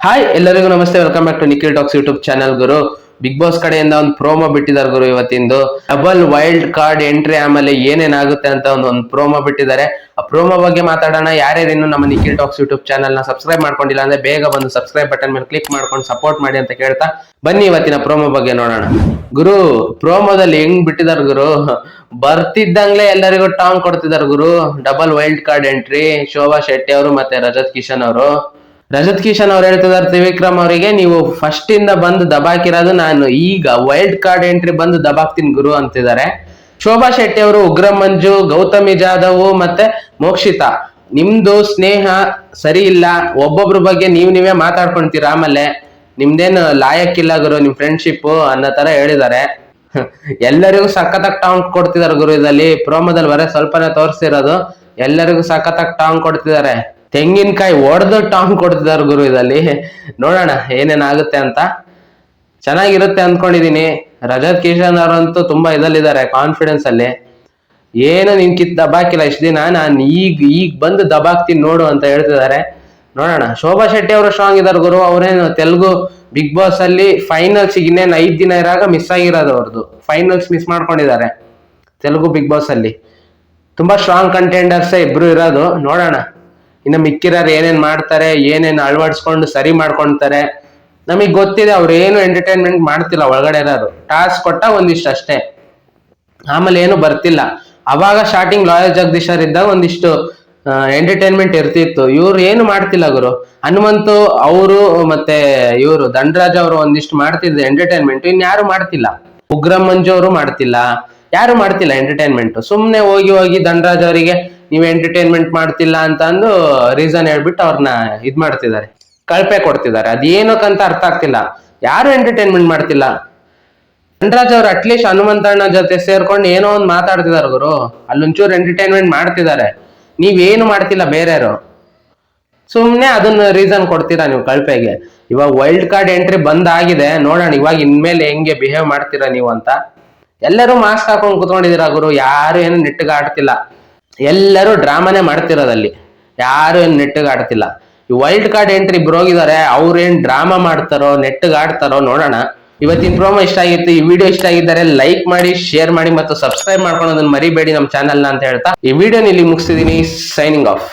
Hi ಎಲ್ಲರಿಗೂ ನಮಸ್ತೆ. Welcome back to Nikhil talks YouTube channel Guru. Big boss ಕಡೆಯಿಂದ ಒಂದು ಪ್ರೋಮೋ ಬಿಟ್ಟಿದ್ದಾರೆ ಗುರು ಇವತ್ತಿಂದು. ಡಬಲ್ ವೈಲ್ಡ್ ಕಾರ್ಡ್ ಎಂಟ್ರಿ ಆಮೇಲೆ ಏನೇನಾಗುತ್ತೆ ಅಂತ ಒಂದು ಒಂದು ಪ್ರೋಮೋ ಬಿಟ್ಟಿದ್ದಾರೆ. ಆ ಪ್ರೋಮೋ ಬಗ್ಗೆ ಮಾತಾಡೋಣ. ಯಾರ್ಯಾರು ಇನ್ನು ನಮ್ಮ Nikhil talks YouTube channel subscribe ಮಾಡ್ಕೊಂಡಿಲ್ಲ ಅಂದ್ರೆ ಬೇಗ ಬಂದು ಸಬ್ಸ್ಕ್ರೈಬ್ ಬಟನ್ ಮೇಲೆ ಕ್ಲಿಕ್ ಮಾಡ್ಕೊಂಡು ಸಪೋರ್ಟ್ ಮಾಡಿ ಅಂತ ಕೇಳ್ತಾ ಬನ್ನಿ ಇವತ್ತಿನ ಪ್ರೋಮೋ ಬಗ್ಗೆ ನೋಡೋಣ. ಗುರು ಪ್ರೋಮೋದಲ್ಲಿ ಹೆಂಗ್ ಬಿಟ್ಟಿದ್ದಾರೆ ಗುರು? ಬರ್ತಿದ್ದಂಗ್ಲೆ ಎಲ್ಲರಿಗೂ ಟಾಂಗ್ ಕೊಡ್ತಿದ್ದಾರೆ ಗುರು. Double wild card entry Shobha Shetty ಅವರು ಮತ್ತೆ ರಜತ್ ಕಿಶನ್ ಅವರು. ರಜತ್ ಕಿಶನ್ ಅವ್ರು ಹೇಳ್ತಿದಾರೆ ತ್ರಿವಿಕ್ರಮ್ ಅವರಿಗೆ, ನೀವು ಫಸ್ಟ್ ಇಂದ ಬಂದು ದಬಾಕಿರೋದು ನಾನು ಈಗ ವೈಲ್ಡ್ ಕಾರ್ಡ್ ಎಂಟ್ರಿ ಬಂದು ದಬಾಕ್ತೀನಿ ಗುರು ಅಂತಿದ್ದಾರೆ. ಶೋಭಾ ಶೆಟ್ಟಿ ಅವರು ಉಗ್ರ ಮಂಜು ಗೌತಮಿ ಜಾಧವ್ ಮತ್ತೆ ಮೋಕ್ಷಿತಾ. ನಿಮ್ದು ಸ್ನೇಹ ಸರಿ ಇಲ್ಲ, ಒಬ್ಬೊಬ್ರ ಬಗ್ಗೆ ನೀವು ನೀವೇ ಮಾತಾಡ್ಕೊಂತೀರ ಆಮೇಲೆ. ನಿಮ್ದೇನು ಲಾಯಕ್ಕಿಲ್ಲ ಗುರು, ನಿಮ್ ಫ್ರೆಂಡ್ಶಿಪ್ ಅನ್ನೋ ತರ ಹೇಳಿದ್ದಾರೆ. ಎಲ್ಲರಿಗೂ ಸಖತ್ತಾಗಿ ಟಾಂಗ್ ಕೊಡ್ತಿದ್ದಾರೆ ಗುರು ಇದರಲ್ಲಿ. ಪ್ರೋಮೋದಲ್ಲಿ ಬರೀ ಸ್ವಲ್ಪನೇ ತೋರಿಸ್ತಿರೋದು ಎಲ್ಲರಿಗೂ ಸಖತ್ತಾಗಿ ಟಾಂಗ್ ಕೊಡ್ತಿದ್ದಾರೆ. ತೆಂಗಿನಕಾಯಿ ಒಡೆದು ಟಾಂಗ್ ಕೊಡ್ತಿದ್ದಾರೆ ಗುರು ಇದರಲ್ಲಿ. ನೋಡೋಣ ಏನೇನಾಗುತ್ತೆ ಅಂತ. ಚೆನ್ನಾಗಿರುತ್ತೆ ಅಂದ್ಕೊಂಡಿದ್ದೀನಿ ರಜತ್ ಕಿಶನ್ ಅವರಂತೂ ತುಂಬಾ ಇದಲ್ಲಿದ್ದಾರೆ ಕಾನ್ಫಿಡೆನ್ಸ್ ಅಲ್ಲಿ. ಏನು ನಿನ್ ಕಿತ್ ದಬಾಕಿಲ್ಲ, ಇಷ್ಟ ದಿನ ನಾನು ಈಗ ಈಗ ಬಂದು ದಬಾಕ್ತೀನಿ ನೋಡು ಅಂತ ಹೇಳ್ತಿದ್ದಾರೆ. ನೋಡೋಣ. ಶೋಭಾ ಶೆಟ್ಟಿ ಅವರು ಸ್ಟ್ರಾಂಗ್ ಇದ್ದಾರೆ ಗುರು. ಅವರೇನು ತೆಲುಗು ಬಿಗ್ ಬಾಸ್ ಅಲ್ಲಿ ಫೈನಲ್ಸ್ ಇನ್ನೇನು ಐದ್ ದಿನ ಇರಾಗ ಮಿಸ್ ಆಗಿರೋದು ಅವ್ರದ್ದು ಫೈನಲ್ಸ್ ಮಿಸ್ ಮಾಡ್ಕೊಂಡಿದ್ದಾರೆ ತೆಲುಗು ಬಿಗ್ ಬಾಸ್ ಅಲ್ಲಿ. ತುಂಬಾ ಸ್ಟ್ರಾಂಗ್ ಕಂಟೆಂಡರ್ಸ್ ಇಬ್ರು ಇರೋದು. ನೋಡೋಣ. ಇನ್ನು ಮಿಕ್ಕಿರೋರು ಏನೇನ್ ಮಾಡ್ತಾರೆ, ಏನೇನ್ ಅಳವಡಿಸ್ಕೊಂಡು ಸರಿ ಮಾಡ್ಕೊಂತಾರೆ, ನಮಗೆ ಗೊತ್ತಿದೆ ಅವ್ರು ಏನು ಎಂಟರ್ಟೈನ್ಮೆಂಟ್ ಮಾಡ್ತಿಲ್ಲ ಒಳಗಡೆ ಇರೋರು. ಟಾಸ್ಕ್ ಕೊಟ್ಟ ಒಂದಿಷ್ಟು ಅಷ್ಟೇ. ಆಮೇಲೆ ಏನು ಬರ್ತಿಲ್ಲ. ಅವಾಗ ಸ್ಟಾರ್ಟಿಂಗ್ ಲಾಯರ್ ಜಗದೀಶರ್ ಇದ್ದಾಗ ಒಂದಿಷ್ಟು ಎಂಟರ್ಟೈನ್ಮೆಂಟ್ ಇರ್ತಿತ್ತು. ಇವ್ರು ಏನು ಮಾಡ್ತಿಲ್ಲ ಗುರು. ಹನುಮಂತು ಅವರು ಮತ್ತೆ ಇವರು ದಂಡರಾಜ್ ಅವರು ಒಂದಿಷ್ಟು ಮಾಡ್ತಿದ್ರು ಎಂಟರ್ಟೈನ್ಮೆಂಟ್ ಇನ್ಯಾರು ಮಾಡ್ತಿಲ್ಲ. ಉಗ್ರ ಮಂಜು ಅವರು ಮಾಡ್ತಿಲ್ಲ. ಯಾರು ಮಾಡ್ತಿಲ್ಲ ಎಂಟರ್ಟೈನ್ಮೆಂಟ್ ಸುಮ್ಮನೆ ಹೋಗಿ ಹೋಗಿ ದಂಡರಾಜ್ ಅವರಿಗೆ ನೀವು ಎಂಟರ್ಟೈನ್ಮೆಂಟ್ ಮಾಡ್ತಿಲ್ಲ ಅಂತ ಅಂದು ರೀಸನ್ ಹೇಳ್ಬಿಟ್ಟು ಅವ್ರನ್ನ ಇದ್ ಮಾಡ್ತಿದ್ದಾರೆ. ಕಳಪೆ ಕೊಡ್ತಿದ್ದಾರೆ. ಅದೇನಕ್ಕಂತ ಅರ್ಥ ಆಗ್ತಿಲ್ಲ. ಯಾರು ಎಂಟರ್ಟೈನ್ಮೆಂಟ್ ಮಾಡ್ತಿಲ್ಲ? ನಟರಾಜ್ ಅವ್ರು ಅಟ್ಲೀಸ್ಟ್ ಹನುಮಂತಣ್ಣ ಜೊತೆ ಸೇರ್ಕೊಂಡು ಏನೋ ಒಂದು ಮಾತಾಡ್ತಿದಾರೆ ಗುರು. ಅಲ್ಲೊಂಚೂರು ಎಂಟರ್ಟೈನ್ಮೆಂಟ್ ಮಾಡ್ತಿದ್ದಾರೆ. ನೀವೇನು ಮಾಡ್ತಿಲ್ಲ ಬೇರೆಯವರು. ಸುಮ್ಮನೆ ಅದನ್ನ ರೀಸನ್ ಕೊಡ್ತೀರಾ ನೀವು ಕಳಪೆಗೆ. ಇವಾಗ ವೈಲ್ಡ್ ಕಾರ್ಡ್ ಎಂಟ್ರಿ ಬಂದ್ ಆಗಿದೆ ನೋಡೋಣ, ಇವಾಗ ಇನ್ಮೇಲೆ ಹೆಂಗೆ ಬಿಹೇವ್ ಮಾಡ್ತೀರಾ ನೀವು ಅಂತ. ಎಲ್ಲರೂ ಮಾಸ್ಕ್ ಹಾಕೊಂಡು ಕುತ್ಕೊಂಡಿದ್ದೀರಾ ಗುರು. ಯಾರು ಏನು ನಿಟ್ಟಗಾಡ್ತಿಲ್ಲ. ಎಲ್ಲರೂ ಡ್ರಾಮಾನೇ ಮಾಡ್ತಿರೋದಲ್ಲಿ ಯಾರು ಏನು ನೆಟ್ಟಿಗೆ ಆಡ್ತಿಲ್ಲ ಈ ವೈಲ್ಡ್ ಕಾರ್ಡ್ ಎಂಟ್ರಿ ಇಬ್ರು ಹೋಗಿದ್ದಾರೆ ಅವ್ರು ಏನ್ ಡ್ರಾಮಾ ಮಾಡ್ತಾರೋ ನೆಟ್ಟಿಗೆ ಆಡ್ತಾರೋ ನೋಡೋಣ. ಇವತ್ತಿನ ಪ್ರೋಮೋ ಇಷ್ಟ ಆಗಿತ್ತು, ಈ ವಿಡಿಯೋ ಇಷ್ಟ ಆಗಿದ್ದರೆ ಲೈಕ್ ಮಾಡಿ ಶೇರ್ ಮಾಡಿ ಮತ್ತು ಸಬ್ಸ್ಕ್ರೈಬ್ ಮಾಡ್ಕೊಳೋದನ್ನ ಮರಿಬೇಡಿ ನಮ್ಮ ಚಾನಲ್ನ ಅಂತ ಹೇಳ್ತಾ. ಈ ವಿಡಿಯೋನ ಇಲ್ಲಿ ಮುಗಿಸ್ತಿದ್ದೀನಿ ಸೈನಿಂಗ್ ಆಫ್